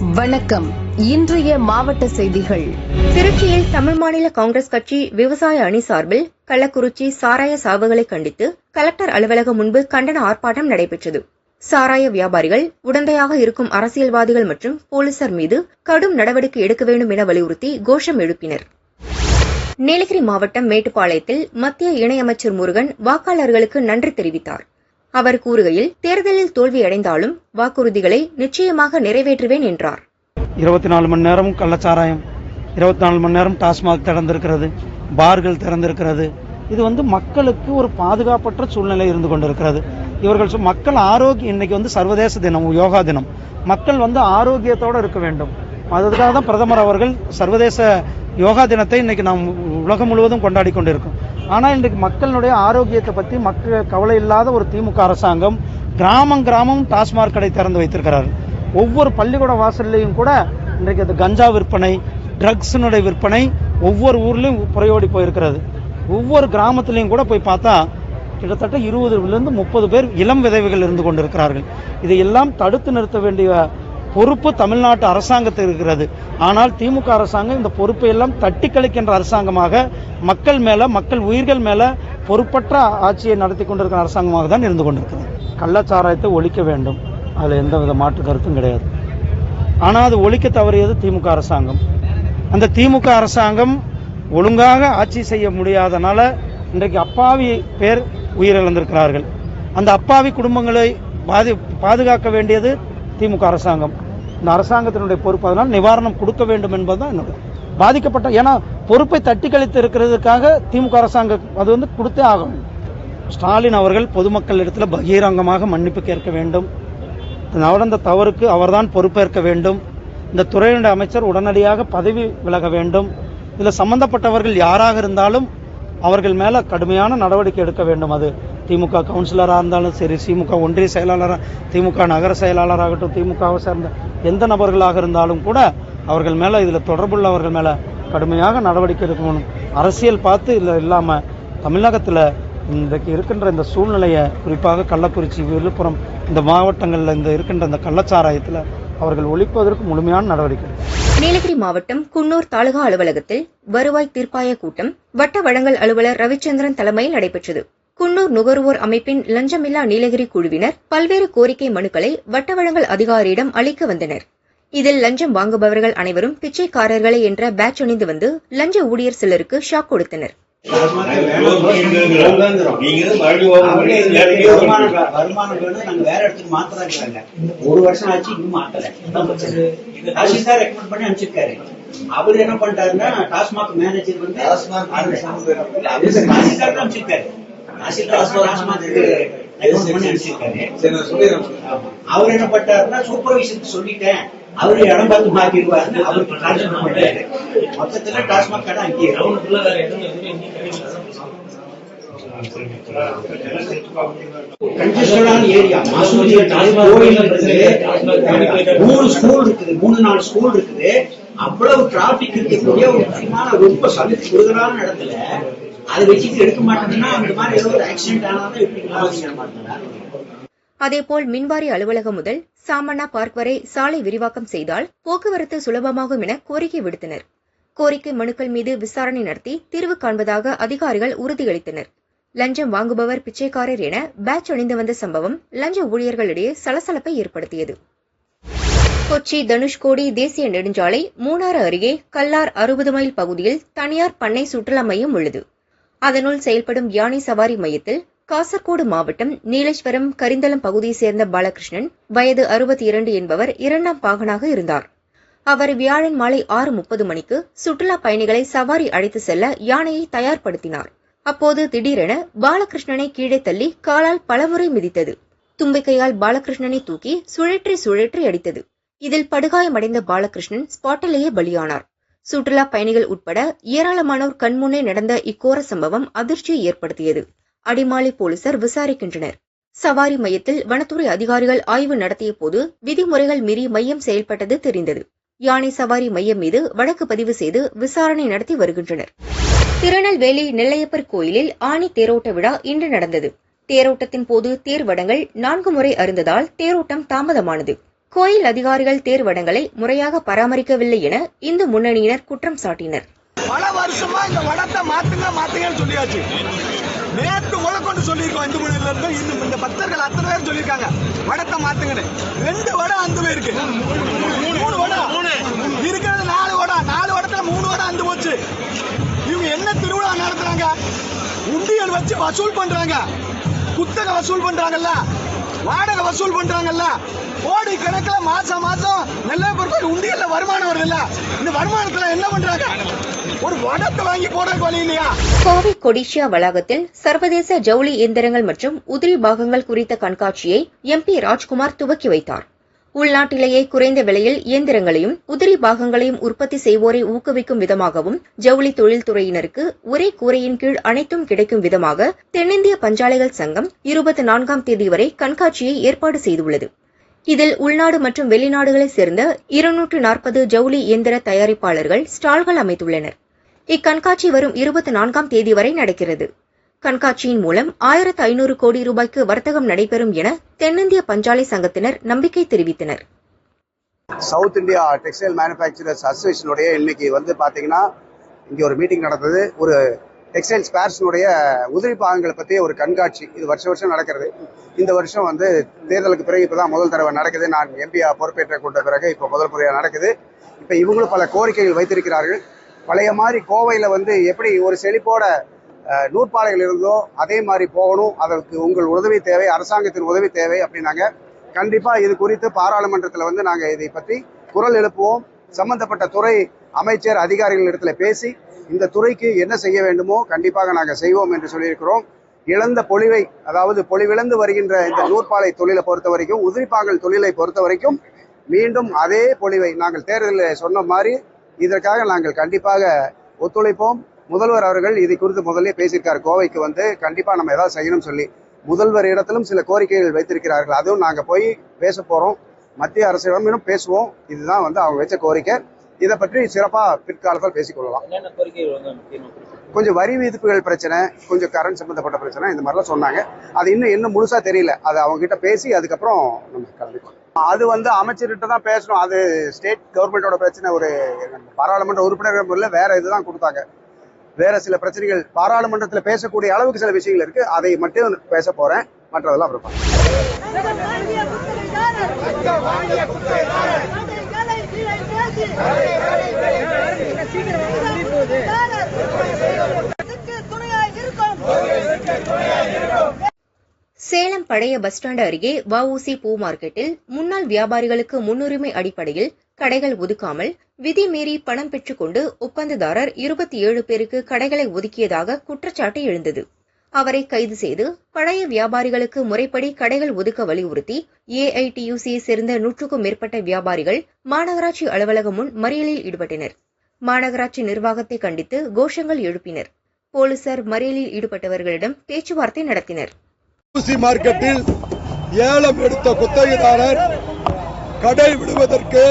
வணக்கம். இன்றைய மாவட்ட செய்திகள். திருச்சியில் தமிழ் மாநில காங்கிரஸ் கட்சி விவசாய அணி சார்பில் கள்ளக்குறிச்சி சாராய சாவுகளை கண்டித்து கலெக்டர் அலுவலகம் முன்பு கண்டன ஆர்ப்பாட்டம் நடைபெற்றது. சாராய வியாபாரிகள் உடந்தையாக இருக்கும் அரசியல்வாதிகள் மற்றும் போலீசார் மீது கடும் நடவடிக்கை எடுக்க வேண்டும் என வலியுறுத்தி கோஷம் எழுப்பினர். நீலகிரி மாவட்டம் மேட்டுப்பாளையத்தில் மத்திய இணையமைச்சர் முருகன் வாக்காளர்களுக்கு நன்றி தெரிவித்தார். அவர் கூறுகையில் தேர்தலில் தோல்வியடைந்தாலும் வாக்குறுதிகளை நிச்சயமாக நிறைவேற்றுவேன் என்றார். இருபத்தி நாலு மணி நேரம் கள்ளச்சாராயம் இருபத்தி நாலு மணி நேரம் டாஸ்மாக் திறந்திருக்கிறது பார்கள் திறந்திருக்கிறது. இது வந்து மக்களுக்கு ஒரு பாதுகாப்பற்ற சூழ்நிலை இருந்து கொண்டிருக்கிறது. இவர்கள் மக்கள் ஆரோக்கியம் இன்னைக்கு வந்து சர்வதேச தினம் யோகா தினம். மக்கள் வந்து ஆரோக்கியத்தோடு இருக்க வேண்டும். அதுக்காக தான் பிரதமர் அவர்கள் சர்வதேச யோகா தினத்தை இன்னைக்கு நாம் உலகம் முழுவதும் கொண்டாடி கொண்டிருக்கோம். ஆனால் இன்றைக்கு மக்களுடைய ஆரோக்கியத்தை பற்றி மக்கள் கவலை இல்லாத ஒரு திமுக அரசாங்கம் கிராமம் கிராமம் டாஸ்மாக் கடை திறந்து வைத்திருக்கிறார்கள் ஒவ்வொரு பள்ளிக்கூட வாசல்லையும் கூட இன்றைக்கு அது கஞ்சா விற்பனை ட்ரக்ஸினுடைய விற்பனை ஒவ்வொரு ஊர்லேயும் புறையோடி போயிருக்கிறது. ஒவ்வொரு கிராமத்துலேயும் கூட போய் பார்த்தா கிட்டத்தட்ட இருபதுலேருந்து முப்பது பேர் இளம் விதவைகள் இருந்து கொண்டிருக்கிறார்கள். இதையெல்லாம் தடுத்து நிறுத்த வேண்டிய பொறுப்பு தமிழ்நாட்டு அரசாங்கத்தில் இருக்கிறது. ஆனால் திமுக அரசாங்கம் இந்த பொறுப்பை எல்லாம் தட்டி கழிக்கின்ற அரசாங்கமாக மக்கள் மேலே மக்கள் உயிர்கள் மேலே பொறுப்பற்ற ஆட்சியை நடத்தி கொண்டிருக்கிற அரசாங்கமாக தான் இருந்து கொண்டிருக்கிறது. கள்ளச்சாராயத்தை ஒழிக்க வேண்டும். அதில் எந்த வித மாற்று கருத்தும் கிடையாது. ஆனால் அது ஒழிக்க தவறியது திமுக அரசாங்கம். அந்த திமுக அரசாங்கம் ஒழுங்காக ஆட்சி செய்ய முடியாதனால இன்றைக்கு அப்பாவி பேர் உயிரிழந்திருக்கிறார்கள். அந்த அப்பாவி குடும்பங்களை பாதி பாதுகாக்க வேண்டியது திமுக அரசாங்கம். இந்த அரசாங்கத்தினுடைய பொறுப்பு. அதனால் நிவாரணம் கொடுக்க வேண்டும் என்பதுதான் என்னுடைய பாதிக்கப்பட்ட ஏன்னா பொறுப்பை தட்டி கழித்து இருக்கிறதுக்காக திமுக அரசாங்கம் அது வந்து கொடுத்தே ஆக வேண்டும் ஸ்டாலின் அவர்கள் பொதுமக்கள் இடத்துல பகிரங்கமாக மன்னிப்பு கேட்க வேண்டும். நடந்த தவறுக்கு அவர்தான் பொறுப்பேற்க வேண்டும். இந்த துறையினுடைய அமைச்சர் உடனடியாக பதவி விலக வேண்டும். இதில் சம்பந்தப்பட்டவர்கள் யாராக இருந்தாலும் அவர்கள் மேல கடுமையான நடவடிக்கை எடுக்க வேண்டும். அது திமுக கவுன்சிலராக இருந்தாலும் சரி திமுக ஒன்றிய செயலாளராக திமுக நகர செயலாளராகட்டும் திமுகவை சேர்ந்த எந்த நபர்களாக இருந்தாலும் கூட அவர்கள் மேலே இதில் தொடர்புள்ளவர்கள் மேலே கடுமையாக நடவடிக்கை எடுக்கணும் அரசியல் பார்த்து இதில் இல்லாமல் தமிழகத்தில் இன்றைக்கு இருக்கின்ற இந்த சூழ்நிலையை குறிப்பாக கள்ளக்குறிச்சி விழுப்புரம் இந்த மாவட்டங்களில் இந்த இருக்கின்ற இந்த கள்ளச்சாராயத்தில் அவர்கள் ஒழிப்பதற்கு முழுமையான நடவடிக்கை நீலகிரி மாவட்டம் குன்னூர் தாலுகா அலுவலகத்தில் வருவாய் தீர்ப்பாய கூட்டம் வட்ட வழங்கல் அலுவலர் ரவிச்சந்திரன் தலைமையில் நடைபெற்றது. குன்னூர் நுகர்வோர் அமைப்பின் லஞ்சமில்லா நீலகிரி குழுவினர் பல்வேறு கோரிக்கை மனுக்களை வட்ட வழங்கல் அதிகாரியிடம் அளிக்க வந்தனர். இதில் லஞ்சம் வாங்குபவர்கள் அனைவரும் பிச்சைக்காரர்களே என்ற பேட்ச் அணிந்து வந்து லஞ்ச ஊழியர் சிலருக்கு ஷாக் கொடுத்தனர். ஒரு வருஷம் ஆச்சு இன்னும் மாத்தல. அவர் என்ன பண்ணிட்டாருன்னா டாஸ்மாக் மேனேஜர் வந்து அவர் என்ன பண்ணிட்டாருன்னா சூப்பர்வைசருக்கு சொல்லிட்டேன். அவரு இடம் பார்த்து மாத்திடுவாருன்னு அவருக்கு டிரான்ஸ்பர் பண்ணிட்டாரு மொத்தத்துல டாஸ்மாக் கடை அங்கேயே. கன்ஜஸ்டடான ஏரியா மாசூரி கோயில் இருக்குது மூணு ஸ்கூல் இருக்குது மூணு நாலு ஸ்கூல் இருக்குது. அவ்வளவு டிராபிக் இருக்கக்கூடிய ஒரு முக்கியமான ரொம்ப சலுகை இடத்துல அதை வச்சுட்டு எடுக்க மாட்டோம்னா அந்த மாதிரி ஏதோ ஆக்சிடென்ட் ஆனாலும் எப்படி மாட்டேன் அதேபோல் மின்வாரி அலுவலகம் முதல் சாமண்ணா பார்க் வரை சாலை விரிவாக்கம் செய்தால் போக்குவரத்து சுலபமாகும் என கோரிக்கை விடுத்தனர். கோரிக்கை மனுக்கள் மீது விசாரணை நடத்தி தீர்வு காண்பதாக அதிகாரிகள் உறுதியளித்தனர். லஞ்சம் வாங்குபவர் பிச்சைக்காரர் என பேட்ச் அணிந்து வந்த சம்பவம் லஞ்ச ஊழியர்களிடையே சலசலப்பை ஏற்படுத்தியது. கொச்சி தனுஷ்கோடி தேசிய நெடுஞ்சாலை மூணாறு அருகே கல்லார் அறுபது மைல் பகுதியில் தனியார் பண்ணை சுற்றுலா மையம் உள்ளது. அதனுள் செயல்படும் யானை சவாரி மையத்தில் காசர்கோடு மாவட்டம் நீலேஸ்வரம் கரிந்தளம் பகுதியைச் சேர்ந்த பாலகிருஷ்ணன் வயது அறுபத்தி இரண்டு என்பவர் இரண்டாம் பாகனாக இருந்தார். அவர் வியாழன் மாலை ஆறு முப்பது மணிக்கு சுற்றுலா பயணிகளை சவாரி அழைத்து செல்ல யானையை தயார்படுத்தினார். அப்போது திடீரென பாலகிருஷ்ணனை கீழே தள்ளி காலால் பலமுறை மிதித்தது. தும்பிக்கையால் பாலகிருஷ்ணனை தூக்கி சுழற்றி சுழற்றி அடித்தது. இதில் படுகாயமடைந்த பாலகிருஷ்ணன் ஸ்பாட்டிலேயே பலியானார். சுற்றுலா பயணிகள் உட்பட ஏராளமானோர் கண்முன்னே நடந்த இக்கோர சம்பவம் அதிர்ச்சியை ஏற்படுத்தியது. அடிமாலி போலீசார் விசாரிக்கின்றனர். சவாரி மையத்தில் வனத்துறை அதிகாரிகள் ஆய்வு நடத்திய போது விதிமுறைகள் மீறி மையம் செயல்பட்டது தெரிந்தது. யானை சவாரி மையம் மீது வழக்கு பதிவு செய்து விசாரணை நடத்தி வருகின்றனர். திருநெல்வேலி நெல்லையப்பர் கோயிலில் ஆணி தேரோட்ட விழா இன்று நடந்தது. தேரோட்டத்தின் போது தேர்வடங்கள் நான்கு முறை அருந்ததால் தேரோட்டம் தாமதமானது. கோயில் அதிகாரிகள் தேர்வடங்களை முறையாக பராமரிக்கவில்லை என இந்து முன்னணியினர் குற்றம் சாட்டினர். பல வருஷமா இந்த வடத்தை மாத்துங்க மாத்துங்கன்னு சொல்லியாச்சு. நேற்று முதற்கொண்டு சொல்லியிருக்கோம் இந்து மொழியில இருந்து இன்னும் இந்த பக்தர்கள் அத்தனை பேர் சொல்லியிருக்காங்க. வடத்தை மாத்துங்கன்னு. ரெண்டு வடம் அந்த இருக்கு. மூணு வடம் இருக்கிறது நாலு வடம் நாலு வடத்துல மூணு வடம் அந்து போச்சு. இவங்க என்ன திருவிழா நடத்துறாங்க? உண்டியல் வச்சு வசூல் பண்றாங்க. குத்தகை வசூல் பண்றாங்கல்ல. வாடகை வசூல் பண்றாங்கல்ல. கோடி கணக்குல மாசம் மாசம் நெல்லையப்பர் உண்டியல்ல வருமானம் வருதுல்ல. இந்த வருமானத்துல என்ன பண்றாங்க? ஒரு வடத்தை வாங்கி போடுறதுக்கு வழி இல்லையா? கோவை கொடிஷியா வளாகத்தில் சர்வதேச ஜவுளி இயந்திரங்கள் மற்றும் உதிரி பாகங்கள் குறித்த கண்காட்சியை எம்பி ராஜ்குமார் துவக்கி வைத்தார். உள்நாட்டிலேயே குறைந்த விலையில் இயந்திரங்களையும் உதிரி பாகங்களையும் உற்பத்தி செய்வோரை ஊக்குவிக்கும் விதமாகவும் ஜவுளி தொழில்துறையினருக்கு ஒரே கூரையின் கீழ் அனைத்தும் கிடைக்கும் விதமாக தென்னிந்திய பஞ்சாலைகள் சங்கம் இருபத்தி நான்காம் தேதி வரை கண்காட்சியை ஏற்பாடு செய்துள்ளது. இதில் உள்நாடு மற்றும் வெளிநாடுகளைச் சேர்ந்த இருநூற்று நாற்பது ஜவுளி இயந்திர தயாரிப்பாளர்கள் ஸ்டால்கள் அமைத்துள்ளனர். இக்கண்காட்சி வரும் இருபத்தி நான்காம் தேதி வரை நடக்கிறது. கண்காட்சியின் மூலம் ஆயிரத்து ஐநூறு கோடி ரூபாய்க்கு வர்த்தகம் நடைபெறும் என தென்னிந்திய பஞ்சாலை சங்கத்தினர் நம்பிக்கை தெரிவித்தனர். சவுத் இந்தியா டெக்ஸ்டைல் மேனுஃபேக்சரர்ஸ் அசோசியேஷனுடைய இன்னைக்கு வந்து பார்த்தீங்கன்னா இங்கே ஒரு மீட்டிங் நடந்தது. ஒரு டெக்ஸ்டைல் ஸ்பேர்ஸ்னுடைய உதிரி பாகங்களை பற்றிய ஒரு கண்காட்சி. இது வருஷ வருஷம் நடக்கிறது. இந்த வருஷம் வந்து தேர்தலுக்கு பிறகு இப்போ தான் முதல் தடவை நடக்குது. நான் எம்பியா பொறுப்பேற்ற கொண்ட பிறகு இப்போ முதல் முறையாக நடக்குது. இப்போ இவங்களும் பல கோரிக்கைகள் வைத்திருக்கிறார்கள். பழைய மாதிரி கோவையில் வந்து எப்படி ஒரு செழிப்போட நூற்பாலைகள் இருந்தோ அதே மாதிரி போகணும். அதற்கு உங்கள் உதவி தேவை அரசாங்கத்தின் உதவி தேவை அப்படின்னாங்க. கண்டிப்பாக இது குறித்து பாராளுமன்றத்தில் வந்து நாங்கள் இதை பற்றி குரல் எழுப்புவோம். சம்பந்தப்பட்ட துறை அமைச்சர் அதிகாரிகள் இடத்துல பேசி இந்த துறைக்கு என்ன செய்ய வேண்டுமோ கண்டிப்பாக நாங்கள் செய்வோம் என்று சொல்லியிருக்கிறோம். இழந்த பொழிவை அதாவது பொலிவிழந்து வருகின்ற இந்த நூற்பாலை தொழிலை பொறுத்த வரைக்கும் உதிரிப்பாங்கல் தொழிலை பொறுத்த வரைக்கும் மீண்டும் அதே பொலிவை நாங்கள் தேர்தலில் சொன்ன மாதிரி இதற்காக நாங்கள் கண்டிப்பாக ஒத்துழைப்போம். முதல்வர் அவர்கள் இதை குறித்து முதல்ல பேசியிருக்கார். கோவைக்கு வந்து கண்டிப்பா நம்ம ஏதாவது செய்யணும்னு சொல்லி. முதல்வர் இடத்திலும் சில கோரிக்கைகள் வைத்திருக்கிறார்கள். அதுவும் நாங்க போய் பேச போறோம். மத்திய அரசிடம் இன்னும் பேசுவோம். இதுதான் வந்து அவங்க வச்ச கோரிக்கை. இதை பற்றி சிறப்பா பிற்காலத்தில் பேசிக்கொள்ளலாம். கொஞ்சம் வரி விதிப்புகள் பிரச்சனை கொஞ்சம் கரண்ட் சம்பந்தப்பட்ட பிரச்சனை இந்த மாதிரிலாம் சொன்னாங்க. அது இன்னும் இன்னும் முழுசா தெரியல. அது அவங்க கிட்ட பேசி அதுக்கப்புறம் நம்ம கலந்துக்கலாம் அது வந்து அமைச்சர்கிட்ட தான் பேசணும். அது ஸ்டேட் கவர்மெண்டோட பிரச்சனை ஒரு பாராளுமன்ற உறுப்பினர் முறையில் வேற இதுதான் கொடுத்தாங்க. வேற சில பிரச்சனைகள் பாராளுமன்றத்தில் பேசக்கூடிய அளவுக்கு சில விஷயங்கள் இருக்கு. அதை மட்டும் பேச போறேன். மற்றதெல்லாம் அப்புறம் சேலம் பழைய பஸ் ஸ்டாண்ட் அருகே வஉசி பூ மார்க்கெட்டில் முன்னாள் வியாபாரிகளுக்கு முன்னுரிமை அடிப்படையில் கடைகள் ஒதுக்காமல் விதி மீறி பணம் பெற்றுக்கொண்டு ஒப்பந்ததாரர் இருபத்தி ஏழு பேருக்கு கடைகளை ஒதுக்கியதாக குற்றச்சாட்டு எழுந்தது. அவரை கைது செய்து பழைய வியாபாரிகளுக்கு முறைப்படி கடைகள் ஒதுக்க வலியுறுத்தி ஏஐடியுசியை சேர்ந்த நூற்றுக்கும் மேற்பட்ட வியாபாரிகள் மாநகராட்சி அலுவலகம் முன் மறியலில் ஈடுபட்டனர். மாநகராட்சி நிர்வாகத்தை கண்டித்து கோஷங்கள் எழுப்பினர். போலீசார் மறியலில் ஈடுபட்டவர்களிடம் பேச்சுவார்த்தை நடத்தினர். ஊசி மார்க்கெட்டில் ஏலம் எடுத்த குத்தகைதாரர் கடை விடுவதற்கு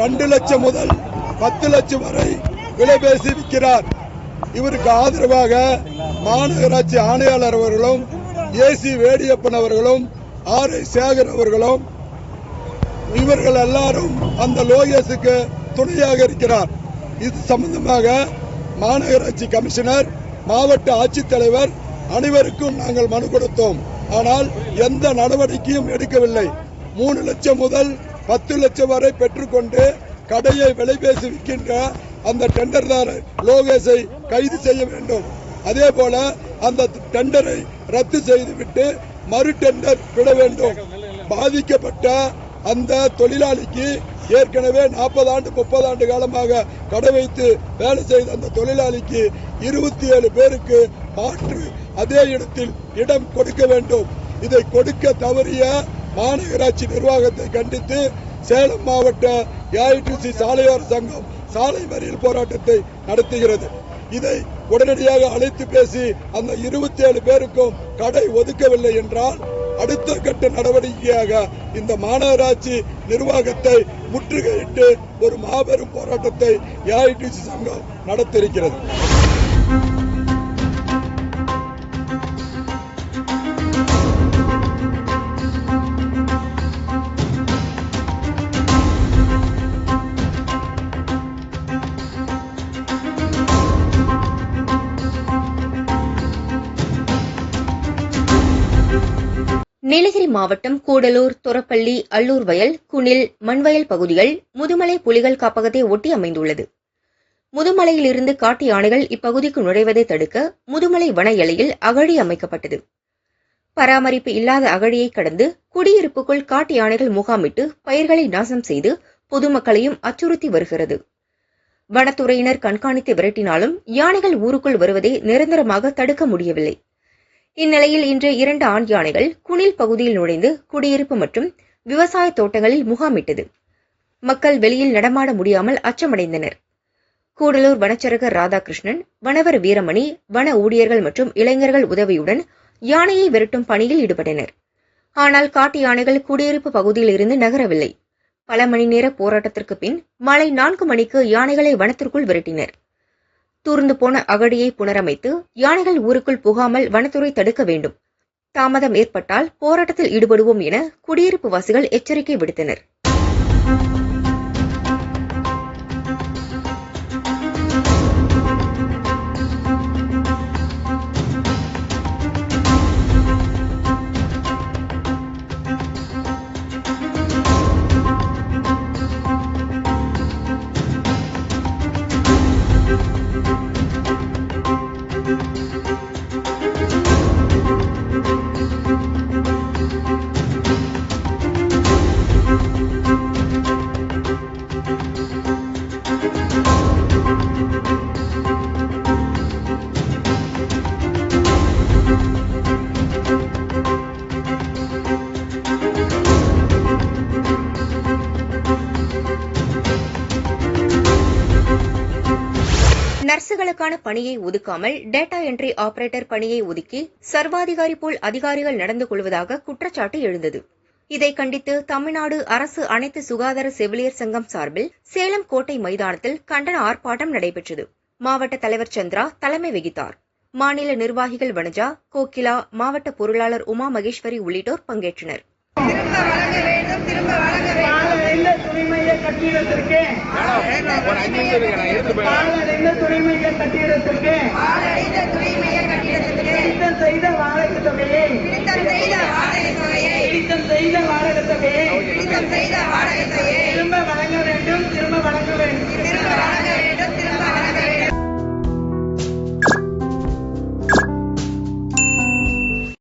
ரெண்டு லட்சம் முதல் பத்து லட்சம் வரை விலை பேசி விற்கிறார். இவருக்கு ஆதரவாக மாநகராட்சி ஆணையாளர் அவர்களும் ஏசி வேடியப்பன் அவர்களும் ஆர் சேகர் அவர்களும் இவர்கள் எல்லாரும் அந்த லோகேஷுக்கு துணையாக இருக்கிறார். இது சம்பந்தமாக மாநகராட்சி கமிஷனர் மாவட்ட ஆட்சித்தலைவர் அனைவருக்கும் நாங்கள் மனு கொடுத்தோம். ஆனால் எந்த நடவடிக்கையும் எடுக்கவில்லை. மூணு லட்சம் முதல் பத்து லட்சம் வரை பெற்றுக்கொண்டு கடையை விலைபேசி விற்கின்ற அந்த டெண்டர்தாரர் லோகேஷை கைது செய்ய வேண்டும். அதே போல அந்த டெண்டரை ரத்து செய்துவிட்டு மறு டெண்டர் விட வேண்டும். பாதிக்கப்பட்ட அந்த தொழிலாளிக்கு ஏற்கனவே நாற்பது ஆண்டு முப்பது ஆண்டு காலமாக கடை வைத்து வேலை செய்த அந்த தொழிலாளிக்கு இருபத்தி ஏழு பேருக்கு மாற்று அதே இடத்தில் இடம் கொடுக்க வேண்டும். இதை கொடுக்க தவறிய மாநகராட்சி நிர்வாகத்தை கண்டித்து சேலம் மாவட்ட ஏஐடிசி சாலையோர சங்கம் சாலை மறியல் போராட்டத்தை நடத்துகிறது. இதை உடனடியாக அழைத்து பேசி அந்த இருபத்தி ஏழு பேருக்கும் கடை ஒதுக்கவில்லை என்றால் அடுத்த கட்ட நடவடிக்கையாக இந்த மாநகராட்சி நிர்வாகத்தை முற்றுகையிட்டு ஒரு மாபெரும் போராட்டத்தை ஏஐடிசி சங்கம் நடத்திருக்கிறது நீலகிரி மாவட்டம் கூடலூர் துறப்பள்ளி அல்லூர் வயல் குனில் மண்வயல் பகுதிகள் முதுமலை புலிகள் காப்பகத்தை ஒட்டி அமைந்துள்ளது. முதுமலையிலிருந்து காட்டு யானைகள் இப்பகுதிக்கு நுழைவதை தடுக்க முதுமலை வன எல்லையில் அகழி அமைக்கப்பட்டது. பராமரிப்பு இல்லாத அகழியை கடந்து குடியிருப்புக்குள் காட்டு யானைகள் முகாமிட்டு பயிர்களை நாசம் செய்து பொதுமக்களையும் அச்சுறுத்தி வருகிறது. வனத்துறையினர் கண்காணித்து விரட்டினாலும் யானைகள் ஊருக்குள் வருவதை நிரந்தரமாக தடுக்க முடியவில்லை. இந்நிலையில் இன்று இரண்டு ஆண் யானைகள் குனில் பகுதியில் நுழைந்து குடியிருப்பு மற்றும் விவசாய தோட்டங்களில் முகாமிட்டது. மக்கள் வெளியில் நடமாட முடியாமல் அச்சமடைந்தனர். கூடலூர் வனச்சரகர் ராதாகிருஷ்ணன் வனவர் வீரமணி வன ஊழியர்கள் மற்றும் இளைஞர்கள் உதவியுடன் யானையை விரட்டும் பணியில் ஈடுபட்டனர். ஆனால் காட்டு யானைகள் குடியிருப்பு பகுதியில் இருந்து நகரவில்லை. பல மணி நேர போராட்டத்திற்கு பின் மாலை நான்கு மணிக்கு யானைகளை வனத்திற்குள் விரட்டினர். தூர்ந்து போன அகடியை புனரமைத்து யானைகள் ஊருக்குள் புகாமல் வனத்துறை தடுக்க வேண்டும். தாமதம் ஏற்பட்டால் போராட்டத்தில் ஈடுபடுவோம் என குடியிருப்பு வாசிகள் எச்சரிக்கை விடுத்தனர். நர்சுகளுக்கான பணியை ஒதுக்காமல் டேட்டா என்ட்ரி ஆபரேட்டர் பணியை ஒதுக்கி சர்வாதிகாரி போல் அதிகாரிகள் நடந்து கொள்வதாக குற்றச்சாட்டு எழுந்தது. இதை கண்டித்து தமிழ்நாடு அரசு அனைத்து சுகாதார செவிலியர் சங்கம் சார்பில் சேலம் கோட்டை மைதானத்தில் கண்டன ஆர்ப்பாட்டம் நடைபெற்றது. மாவட்ட தலைவர் சந்திரா தலைமை வகித்தார். மாநில நிர்வாகிகள் வனஜா கோகிலா மாவட்ட பொருளாளர் உமா மகேஸ்வரி உள்ளிட்டோர் பங்கேற்றனர். கட்டிடத்திற்கு. பாலடைந்த துறைமிக செய்த வாடகை செய்த வாடகை திரும்ப வழங்க வேண்டும் திரும்ப வழங்க வேண்டும். திரும்ப வழங்க வேண்டும் திரும்ப